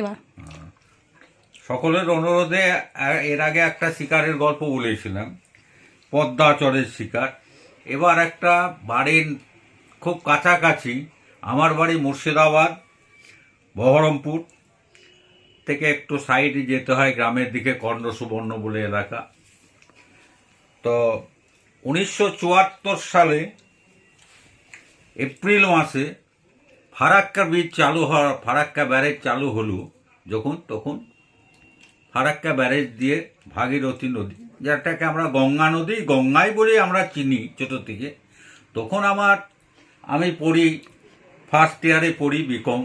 এবার। সকলের অনুরোধে এর আগে একটা শিকারের গল্প বলেছিলাম পদ্মাচরের শিকার। এবার একটা বাড়ির খুব কাছাকাছি, আমার বাড়ি মুর্শিদাবাদ, বহরমপুর থেকে একটু সাইডে যেতে হয়, গ্রামের দিকে কর্ণ সুবর্ণ বলে এলাকা। তো উনিশশো চুয়াত্তর সালে এপ্রিল মাসে ফারাক্কা ব্রিজ চালু হওয়ার, ফারাক্কা ব্যারেজ চালু হলো যখন তখন ফারাক্কা ব্যারেজ দিয়ে ভাগীরথী নদী, যেটাকে আমরা গঙ্গা নদী, গঙ্গাই বলে আমরা চিনি ছোট থেকে। তখন আমার, আমি পড়ি ফার্স্ট ইয়ারে পড়ি বিকম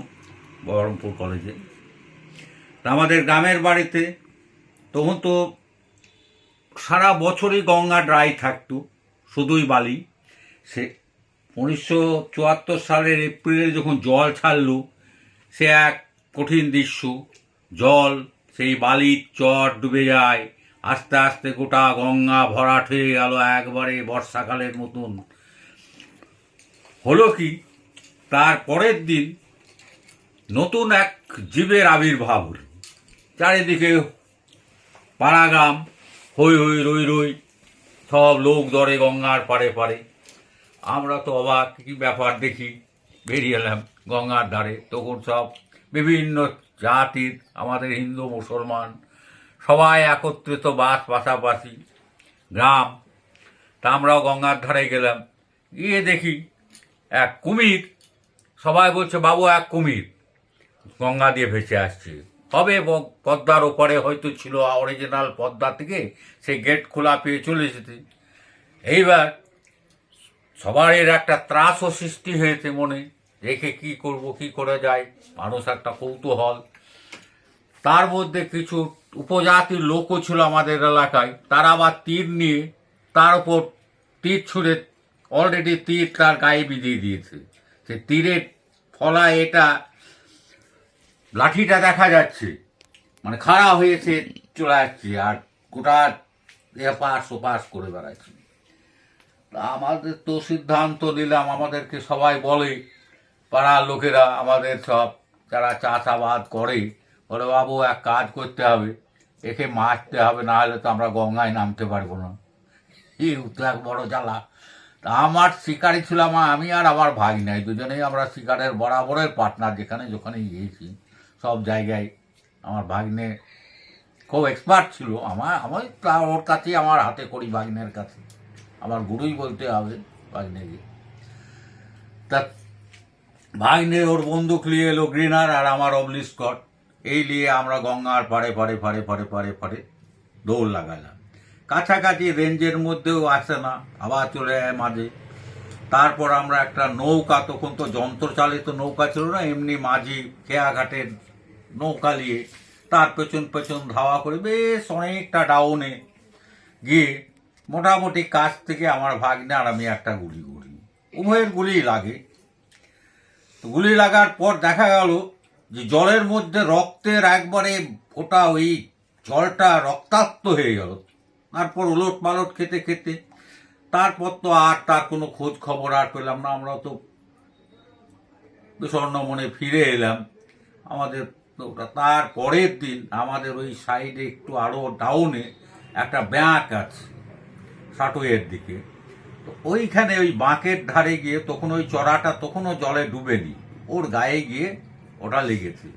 বহরমপুর কলেজে আমাদের গ্রামের বাড়িতে তখন তো সারা বছরই গঙ্গা ড্রাই থাকতো, শুধুই বালি। সে উনিশশো চুয়াত্তর সালের এপ্রিলে যখন জল ছাড়লো, সে এক কঠিন দৃশ্য। জল, সেই বালির চর ডুবে যায়। আস্তে আস্তে গোটা গঙ্গা ভরাট হয়ে গেল একবারে বর্ষাকালের মতন। হলো কি, তার পরের দিন নতুন এক জীবের আবির্ভাব হলো। চারিদিকে পাড়াগ্রাম হই হই রই রই, সব লোক ধরে গঙ্গার পারে পাড়ে। আমরা তো অবাক, কী ব্যাপার দেখি। বেরিয়ে এলাম গঙ্গার ধারে। তখন সব বিভিন্ন জাতির, আমাদের হিন্দু, মুসলমান, সবাই একত্রিত বাস পাশাপাশি। গ্রাম। তা আমরাও গঙ্গার ধারে গেলাম। গিয়ে দেখি এক কুমির। সবাই বলছে, বাবু, এক কুমির। গঙ্গা দিয়ে ভেসে আসছে। হবে ব- পদ্মার ওপারে হয়তো ছিল অরিজিনাল পদ্মা থেকে সেই গেট খোলা পেয়ে চলে যেতে। এইবার সবার এর একটা ত্রাসও সৃষ্টি হয়েছে মনে। দেখে কি করব, কি করে যায়? মানুষ একটা কৌতূহল। তার মধ্যে কিছু উপজাতির লোকও ছিল আমাদের এলাকায়। তারা আবার তীর নিয়ে তার উপর তীর ছুঁড়ে অলরেডি তীর তার গায়ে বিধিয়ে দিয়েছে। সে তীরের ফলায় এটা লাঠিটা দেখা যাচ্ছে। মানে খাড়া হয়েছে চলে আসছে আর গোটা এপাশ ওপাশ করে বেড়াচ্ছে। আমাদের তো সিদ্ধান্ত নিলাম, আমাদেরকে সবাই বলে, পাড়ার লোকেরা, আমাদের সব যারা চাষাবাদ করে, বলে, বাবু, এক কাজ করতে হবে, একে মারতে হবে, না হলে তো আমরা গঙ্গায় নামতে পারব না। এই তো এক বড় জ্বালা। আমার শিকারি ছিলাম, আমি আর আমার ভাই নাই, দুজনেই আমরা শিকারের বরাবরের পার্টনার যেখানে যেখানে গিয়েছি, সব জায়গায়। আমার ভাগ্নে খুব এক্সপার্ট ছিল, আমার, আমি তা ওর কাছেই, আমার হাতে করি ভাগ্নের কাছে। আমার গুরুই বলতে হবে ভাগ্নেকে তা ভাগ্নে, ওর বন্দুক নিয়ে এলো গ্রিনার আর আমার অবলি স্কট এই নিয়ে আমরা গঙ্গার পাড়ে পাড়ে পাড়ে পাড়ে পাড়ে পাড়ে দৌড় লাগালাম। কাছাকাছি রেঞ্জের মধ্যেও আসে না, আবার চলে যায় মাঝে। তারপর আমরা একটা নৌকা, তখন তো যন্ত্রচালিত নৌকা ছিল না, এমনি মাঝি খেয়াঘাটের নৌকা নিয়ে তার পেছন পেছন ধাওয়া করে বেশ অনেকটা ডাউনে গিয়ে মোটামুটি কাছ থেকে আমার ভাগ্নে আর আমি একটা গুলি করি। উভয়ের গুলি লাগে। গুলি লাগার পর দেখা গেল যে জলের মধ্যে রক্তের একবারে ওটা ওই জলটা রক্তাক্ত হয়ে গেল। তারপর উলট পালট খেতে খেতে তারপর তো আর তার কোনো খোঁজ খবর আর পেলাম না। আমরা তো বিষণ্ণ মনে ফিরে এলাম। আমাদের ওটা তার পরের দিন আমাদের ওই সাইডে একটু আরও ডাউনে একটা ব্যাঁক আছে। সাটুয়ের দিকে। তো ওইখানে ওই বাঁকের ধারে গিয়ে তখন ওই চড়াটা তখনও জলে ডুবেনি। ওর গায়ে গিয়ে ওটা লেগেছে।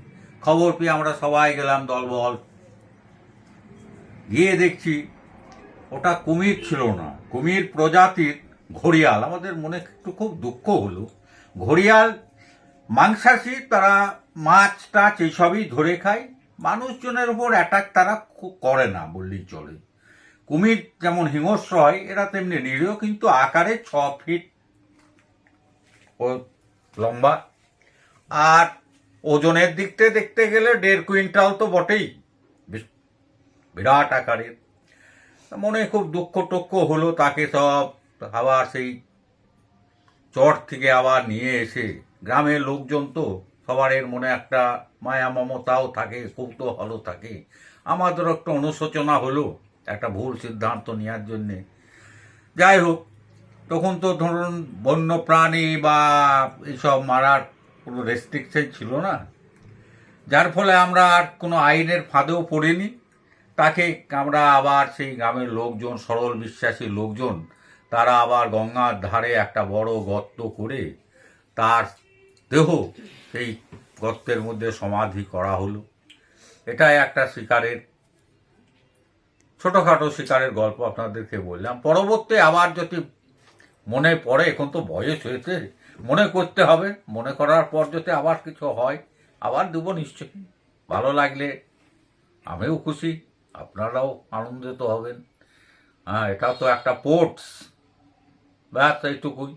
খবর পেয়ে আমরা সবাই গেলাম দলবল। গিয়ে দেখছি ওটা কুমির ছিল না। কুমির প্রজাতির ঘড়িয়াল। আমাদের মনে একটু খুব দুঃখ হলো। ঘড়িয়াল, মাংসাশী, তারা মাছ টাছ এইসবই ধরে খায়। মানুষজনের উপর অ্যাটাক তারা করে না, বললেই চলে। কুমির যেমন হিংস্র হয়, এরা তেমনি নিরীহ, কিন্তু আকারে ছ ফিট ও লম্বা। আর ওজনের দিক থেকে দেখতে গেলে দেড় কুইন্টাল তো বটেই বিরাট আকারের। মনে খুব দুঃখ টক্ষ হলো তাকে সব আবার সেই চট থেকে আবার নিয়ে এসে। গ্রামের লোকজন তো সবার এর মনে একটা মায়া মমতাও থাকে কৌতূহলও থাকে। আমাদের একটা অনুশোচনা হলো। একটা ভুল সিদ্ধান্ত নেওয়ার জন্যে। যাই হোক, তখন তো ধরুন বন্য প্রাণী বা এইসব মারার কোনো রেস্ট্রিকশন ছিল না। যার ফলে আমরা আর কোনো আইনের ফাঁদেও পড়িনি। তাকে আমরা আবার সেই গ্রামের লোকজন, সরল বিশ্বাসী লোকজন, তারা আবার গঙ্গার ধারে একটা বড় গর্ত করে তার দেহ সেই গর্তের মধ্যে সমাধি করা হলো। এটাই একটা শিকারের ছোটোখাটো শিকারের গল্প আপনাদেরকে বললাম। পরবর্তী আবার যদি মনে পড়ে, এখন তো বয়স হয়েছে, মনে করতে হবে। মনে করার পর যদি আবার কিছু হয়, আবার দেবো নিশ্চয়ই। ভালো লাগলে আমিও খুশি, আপনারাও আনন্দিত হবেন। হ্যাঁ এটা তো একটা পোর্টস ব্যাস, এইটুকুই।